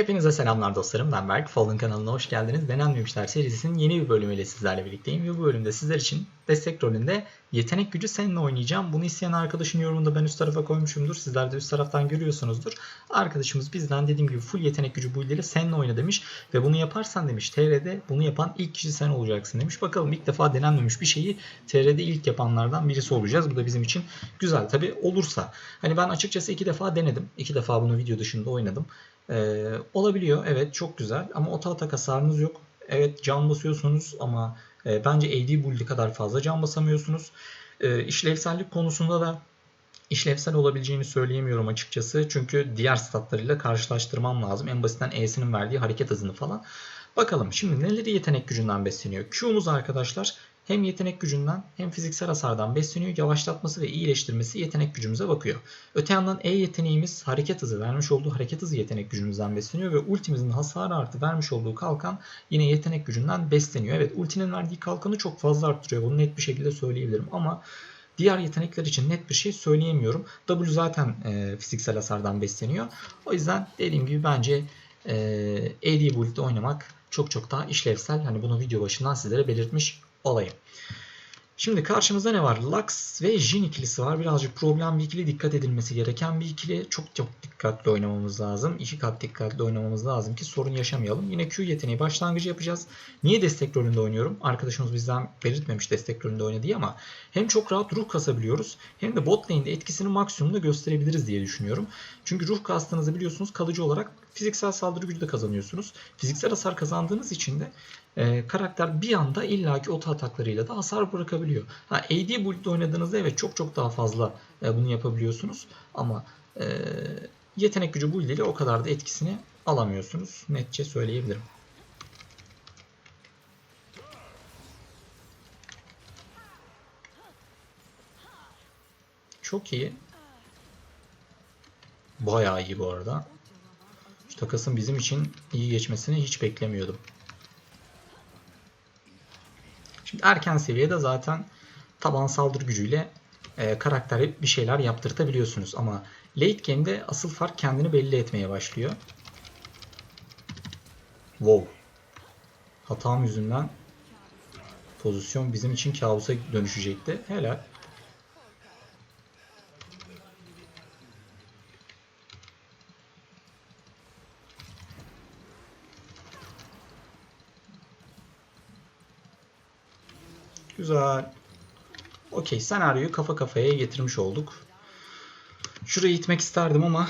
Hepinize selamlar dostlarım. Ben Berk. Fallen kanalına hoş geldiniz. Denenmemişler serisinin yeni bir bölümüyle sizlerle birlikteyim. Ve bu bölümde sizler için destek rolünde yetenek gücü seninle oynayacağım. Bunu isteyen arkadaşın yorumunda ben üst tarafa koymuşumdur. Sizler de üst taraftan görüyorsunuzdur. Arkadaşımız bizden dediğim gibi full yetenek gücü bu ile seninle oyna demiş. Ve bunu yaparsan demiş TR'de bunu yapan ilk kişi sen olacaksın demiş. Bakalım ilk defa denenmemiş bir şeyi TR'de ilk yapanlardan birisi olacağız. Bu da bizim için güzel. Tabi olursa. Hani ben açıkçası iki defa denedim. İki defa bunu video dışında oynadım. Ee, olabiliyor evet çok güzel ama oto atak hasarınız yok. Evet can basıyorsunuz ama e, bence AD build'i kadar fazla can basamıyorsunuz. E, işlevsellik konusunda da işlevsel olabileceğini söyleyemiyorum açıkçası. Çünkü diğer statlarıyla karşılaştırmam lazım. En basitten E'sinin verdiği hareket hızını falan. Bakalım şimdi neleri yetenek gücünden besleniyor? Q'muz arkadaşlar hem yetenek gücünden hem fiziksel hasardan besleniyor. Yavaşlatması ve iyileştirmesi yetenek gücümüze bakıyor. Öte yandan E yeteneğimiz hareket hızı vermiş olduğu hareket hızı yetenek gücümüzden besleniyor ve ultimizin hasar artı vermiş olduğu kalkan yine yetenek gücünden besleniyor. Evet ultinin verdiği kalkanı çok fazla arttırıyor. Bunu net bir şekilde söyleyebilirim ama Diğer yetenekler için net bir şey söyleyemiyorum. W zaten e, fiziksel hasardan besleniyor. O yüzden dediğim gibi bence e, AD Build'de oynamak çok çok daha işlevsel. Hani bunu video başından sizlere belirtmiş olayım. Şimdi karşımızda ne var? Lux ve Jin ikilisi var. Birazcık problem bir ikili. Dikkat edilmesi gereken bir ikili. Çok çok dikkatli oynamamız lazım. İki kat dikkatli oynamamız lazım ki sorun yaşamayalım. Yine Q yeteneği başlangıcı yapacağız. Niye destek rolünde oynuyorum? Arkadaşımız bizden belirtmemiş destek rolünde oyna diye ama hem çok rahat ruh kasabiliyoruz hem de bot lane'de etkisini maksimumda gösterebiliriz diye düşünüyorum. Çünkü ruh kastığınızı biliyorsunuz kalıcı olarak fiziksel saldırı gücü de kazanıyorsunuz. Fiziksel hasar kazandığınız için de e, karakter bir anda illaki oto ataklarıyla da hasar bırakabiliyor. Ha, AD build'de oynadığınızda evet çok çok daha fazla e, bunu yapabiliyorsunuz ama e, yetenek gücü build ile o kadar da etkisini alamıyorsunuz. Netçe söyleyebilirim. Çok iyi. Bayağı iyi bu arada. Şu takasın bizim için iyi geçmesini hiç beklemiyordum. Şimdi erken seviyede zaten taban saldırı gücüyle e, karaktere bir şeyler yaptırtabiliyorsunuz. Ama late game'de asıl fark kendini belli etmeye başlıyor. Wow. Hatam yüzünden pozisyon bizim için kabusa dönüşecekti. Helal. Güzel. Okey senaryoyu kafa kafaya getirmiş olduk. Şuraya gitmek isterdim ama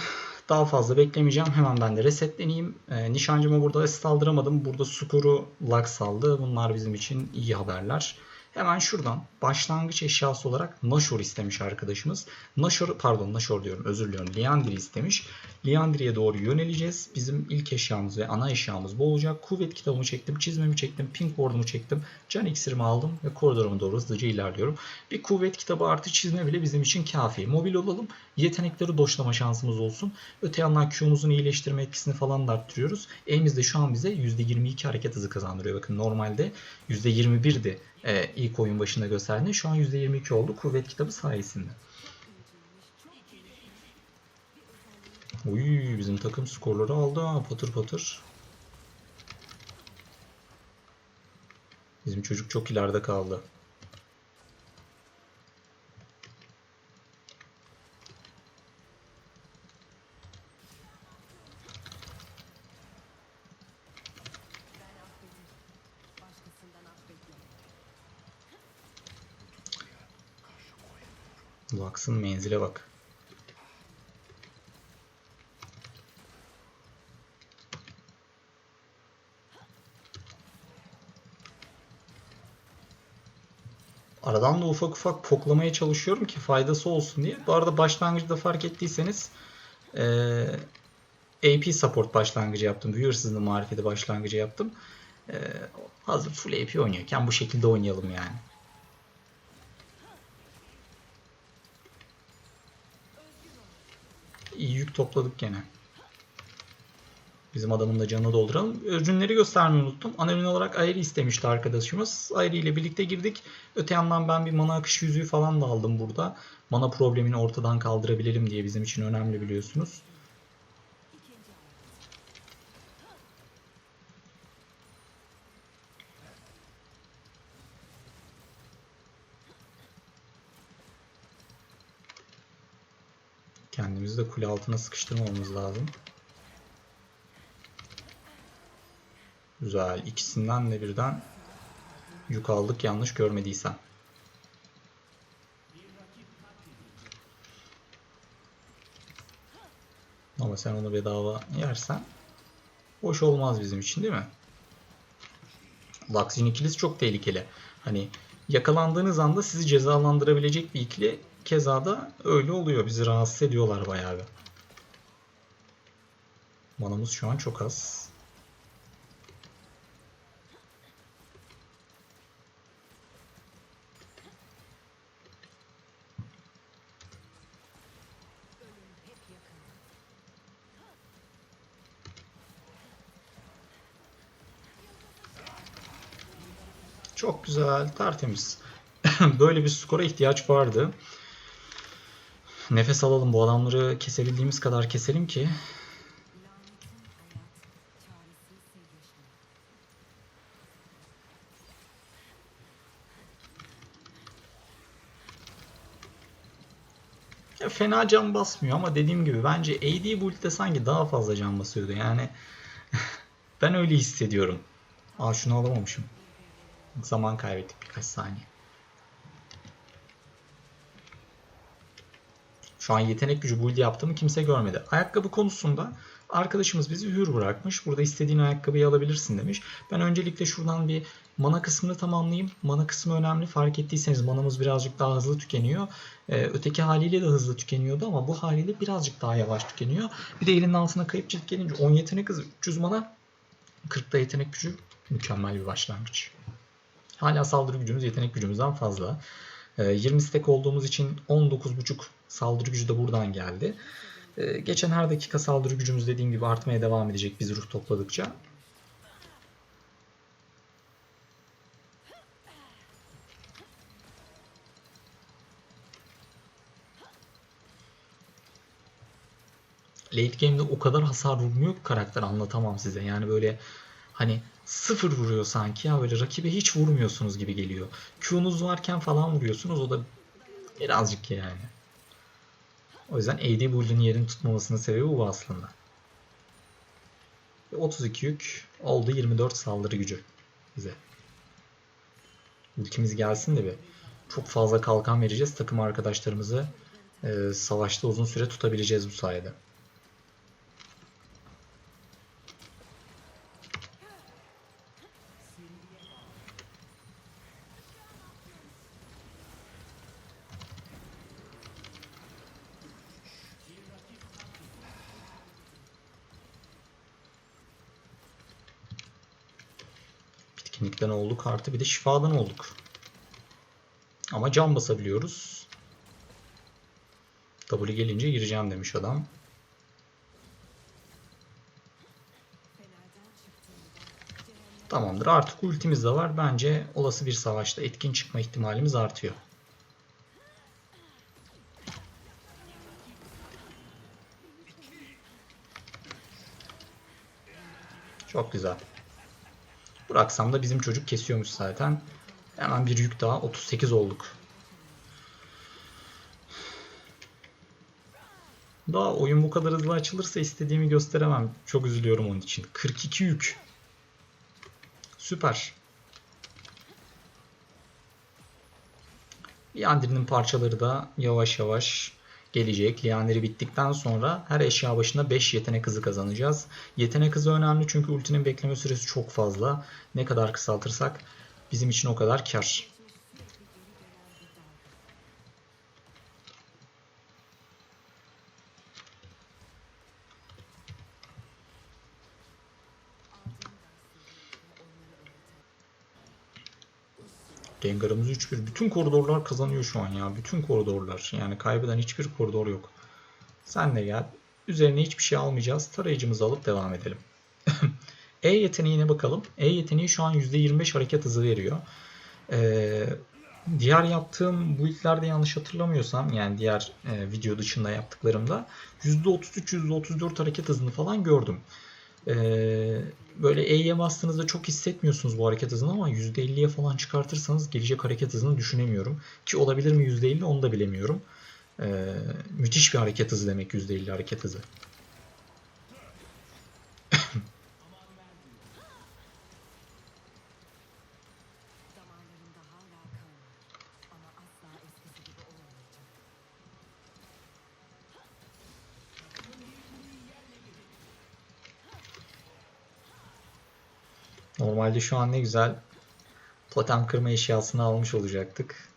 daha fazla beklemeyeceğim. Hemen ben de resetleneyim. E, nişancıma burada asist aldıramadım. Burada skoru Lux aldı. Bunlar bizim için iyi haberler. Hemen şuradan başlangıç eşyası olarak Nashor istemiş arkadaşımız. Nashor pardon Nashor diyorum özür diliyorum. Liandry istemiş. Liandry'e doğru yöneleceğiz. Bizim ilk eşyamız ve ana eşyamız bu olacak. Kuvvet kitabımı çektim, çizmemi çektim, pink ward'umu çektim. Can iksirimi aldım ve koridoruma doğru hızlıca ilerliyorum. Bir kuvvet kitabı artı çizme bile bizim için kafi. Mobil olalım. Yetenekleri doşlama şansımız olsun. Öte yandan Q'muzun iyileştirme etkisini falan da arttırıyoruz. E'miz de şu an bize %22 hareket hızı kazandırıyor. Bakın normalde %21'di e, ilk oyun başında gösterdiğinde. Şu an %22 oldu kuvvet kitabı sayesinde. Uy bizim takım skorları aldı patır patır. Bizim çocuk çok ileride kaldı. Lux'ın menzile bak. Aradan da ufak ufak poklamaya çalışıyorum ki faydası olsun diye. Bu arada başlangıçta fark ettiyseniz ee, AP support başlangıcı yaptım. Hırsızlığı marifeti başlangıcı yaptım. E, hazır full AP oynuyorken bu şekilde oynayalım yani. Yük topladık gene. Bizim adamın da canını dolduralım. Ürünleri göstermeyi unuttum. Ürün olarak Aeri istemişti arkadaşımız. Aeri ile birlikte girdik. Öte yandan ben bir mana akış yüzüğü falan da aldım burada. Mana problemini ortadan kaldırabilelim diye bizim için önemli biliyorsunuz. Kendimizi de kule altına sıkıştırmamamız lazım. Güzel. İkisinden de birden yük aldık yanlış görmediysem. Ama sen onu bedava yersen hoş olmaz bizim için değil mi? Lux'in ikilisi çok tehlikeli. Hani yakalandığınız anda sizi cezalandırabilecek bir ikili keza da öyle oluyor. Bizi rahatsız ediyorlar bayağı bir. Manamız şu an çok az. Çok güzel, tertemiz. Böyle bir skora ihtiyaç vardı. Nefes alalım bu adamları kesebildiğimiz kadar keselim ki Ya fena can basmıyor ama dediğim gibi bence AD bu ultide sanki daha fazla can basıyordu. Yani ben öyle hissediyorum. Aa şunu alamamışım. Zaman kaybettik birkaç saniye. Şu an yetenek gücü build yaptığımı kimse görmedi. Ayakkabı konusunda arkadaşımız bizi hür bırakmış. Burada istediğin ayakkabıyı alabilirsin demiş. Ben öncelikle şuradan bir mana kısmını tamamlayayım. Mana kısmı önemli. Fark ettiyseniz manamız birazcık daha hızlı tükeniyor. Ee, öteki haliyle de hızlı tükeniyordu ama bu haliyle birazcık daha yavaş tükeniyor. Bir de elinin altına kayıp cilt gelince 10 yetenek hızı 300 mana 40 da yetenek gücü mükemmel bir başlangıç. Hala saldırı gücümüz yetenek gücümüzden fazla. 20 stack olduğumuz için 19.5 saldırı gücü de buradan geldi. Ee, Geçen her dakika saldırı gücümüz dediğim gibi artmaya devam edecek biz ruh topladıkça. Late game'de o kadar hasar vurmuyor ki karakter anlatamam size. Yani böyle hani sıfır vuruyor sanki ya böyle rakibe hiç vurmuyorsunuz gibi geliyor. Q'nuz varken falan vuruyorsunuz o da birazcık yani. O yüzden AD build'in yerini tutmamasının sebebi bu aslında. 32 yük oldu 24 saldırı gücü bize. Ultimiz gelsin de bir çok fazla kalkan vereceğiz. Takım arkadaşlarımızı e, savaşta uzun süre tutabileceğiz bu sayede. Bitkinlikten olduk artı bir de şifadan olduk. Ama can basabiliyoruz. W gelince gireceğim demiş adam. Tamamdır. Artık ultimiz de var. Bence olası bir savaşta etkin çıkma ihtimalimiz artıyor. Çok güzel. Bıraksam da bizim çocuk kesiyormuş zaten. Hemen bir yük daha. 38 olduk. Daha oyun bu kadar hızlı açılırsa istediğimi gösteremem. Çok üzülüyorum onun için. 42 yük. Süper. Liandry'nin parçaları da yavaş yavaş gelecek. Liandry bittikten sonra her eşya başına 5 yetenek hızı kazanacağız. Yetenek hızı önemli çünkü ultinin bekleme süresi çok fazla. Ne kadar kısaltırsak bizim için o kadar kar. Gengar'ımız 3-1. Bütün koridorlar kazanıyor şu an ya. Bütün koridorlar. Yani kaybeden hiçbir koridor yok. Sen de gel. Üzerine hiçbir şey almayacağız. Tarayıcımızı alıp devam edelim. e yeteneğine bakalım. E yeteneği şu an %25 hareket hızı veriyor. Ee, diğer yaptığım build'lerde yanlış hatırlamıyorsam yani diğer e, video dışında yaptıklarımda %33-%34 hareket hızını falan gördüm. Ee, böyle E'ye bastığınızda çok hissetmiyorsunuz bu hareket hızını ama %50'ye falan çıkartırsanız gelecek hareket hızını düşünemiyorum. Ki olabilir mi %50 onu da bilemiyorum. Ee, müthiş bir hareket hızı demek %50 hareket hızı. Damarlarımda hala kan var. Ama asla eskisi gibi olmayacak. Normalde şu an ne güzel totem kırma eşyasını almış olacaktık.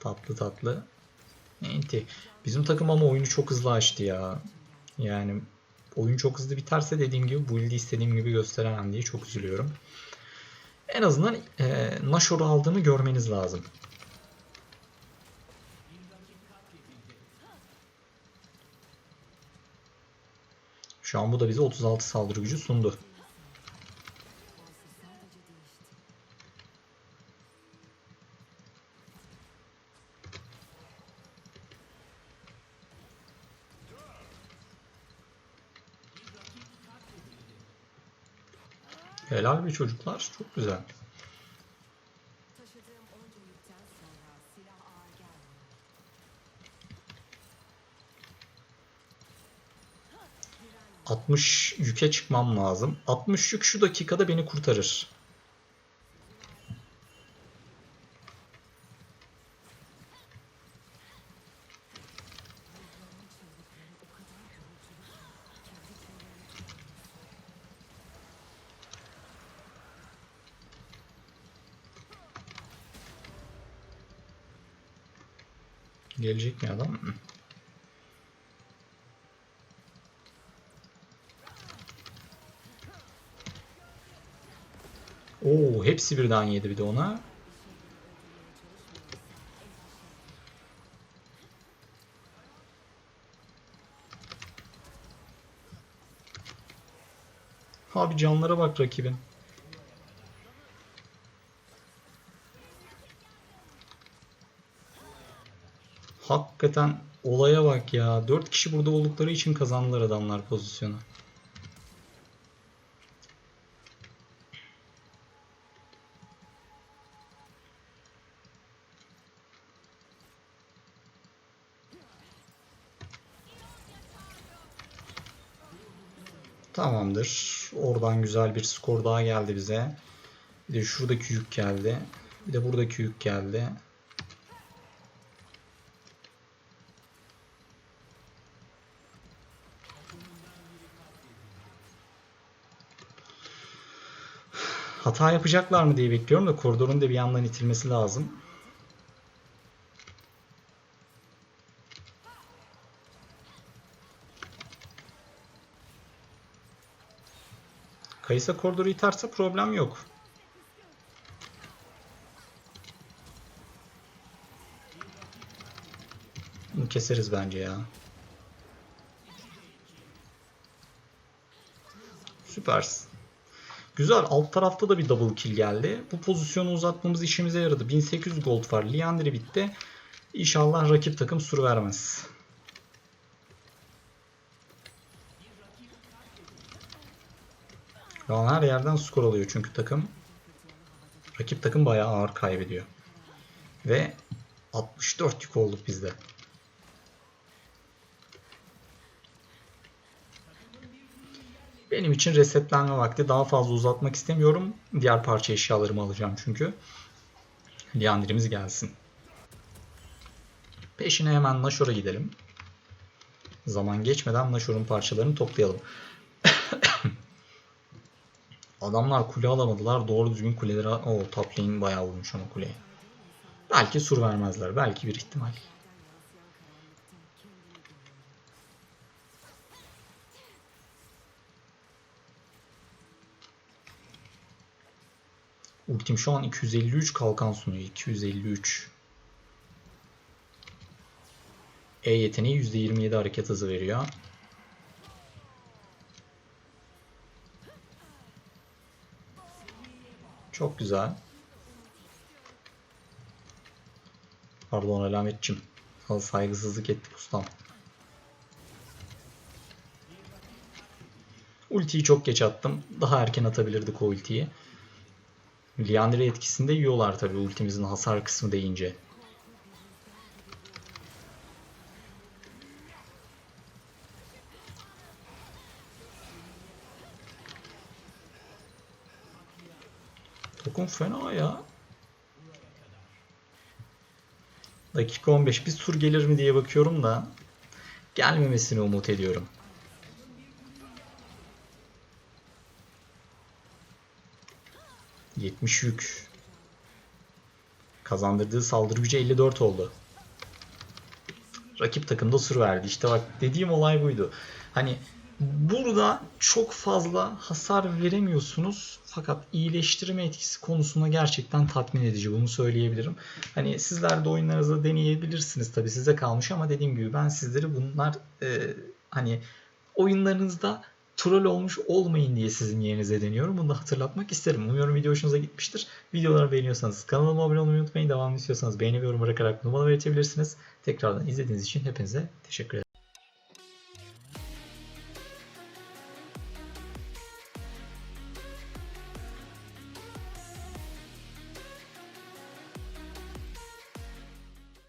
Tatlı tatlı. Enti. Bizim takım ama oyunu çok hızlı açtı ya. Yani oyun çok hızlı biterse dediğim gibi bu build'i istediğim gibi gösteremem diye çok üzülüyorum. En azından e, Nashor'u aldığımı görmeniz lazım. Şu an bu da bize 36 saldırı gücü sundu. Helal bir çocuklar. Çok güzel. Taşıdığım onca yükten sonra silah ağır gelmiyor. ...60 yüke çıkmam lazım. 60 yük şu dakikada beni kurtarır. Gelecek mi adam? Oo, hepsi birden yedi bir de ona. Abi canlara bak rakibin. Hakikaten olaya bak ya. 4 kişi burada oldukları için kazandılar adamlar pozisyonu. Tamamdır. Oradan güzel bir skor daha geldi bize. Bir de şuradaki yük geldi. Bir de buradaki yük geldi. Hata yapacaklar mı diye bekliyorum da koridorun da bir yandan itilmesi lazım. Kayısa koridoru iterse problem yok. Bunu keseriz bence ya. Süpersin. Güzel. Alt tarafta da bir double kill geldi. Bu pozisyonu uzatmamız işimize yaradı. 1800 gold var. Liandry bitti. İnşallah rakip takım sur vermez. Şu her yerden skor alıyor çünkü takım. Rakip takım bayağı ağır kaybediyor. Ve 64 yük olduk bizde. Benim için resetlenme vakti daha fazla uzatmak istemiyorum. Diğer parça eşyalarımı alacağım çünkü. Liandry'miz gelsin. Peşine hemen Nashor'a gidelim. Zaman geçmeden Nashor'un parçalarını toplayalım. Adamlar kule alamadılar. Doğru düzgün kuleleri... O top lane bayağı vurmuş ama kuleye. Belki sur vermezler. Belki bir ihtimal. Ultim şu an 253 kalkan sunuyor. 253. E yeteneği %27 hareket hızı veriyor. Çok güzel. Pardon alametçim. Sana saygısızlık ettik ustam. Ultiyi çok geç attım. Daha erken atabilirdik o ultiyi. Liandry etkisinde yiyorlar tabi ultimizin hasar kısmı deyince. Tokun fena ya. Dakika 15 bir sur gelir mi diye bakıyorum da gelmemesini umut ediyorum. ...70 yük. Kazandırdığı saldırı gücü 54 oldu. Rakip takımda sur verdi. İşte bak dediğim olay buydu. Hani burada çok fazla hasar veremiyorsunuz. Fakat iyileştirme etkisi konusunda gerçekten tatmin edici. Bunu söyleyebilirim. Hani sizler de oyunlarınızda deneyebilirsiniz. Tabii size kalmış ama dediğim gibi ben sizleri bunlar e, hani oyunlarınızda troll olmuş olmayın diye sizin yerinize deniyorum. Bunu da hatırlatmak isterim. Umuyorum video hoşunuza gitmiştir. Videoları beğeniyorsanız kanalıma abone olmayı unutmayın. Devamını istiyorsanız beğeni ve yorum bırakarak numara belirtebilirsiniz. Tekrardan izlediğiniz için hepinize teşekkür ederim.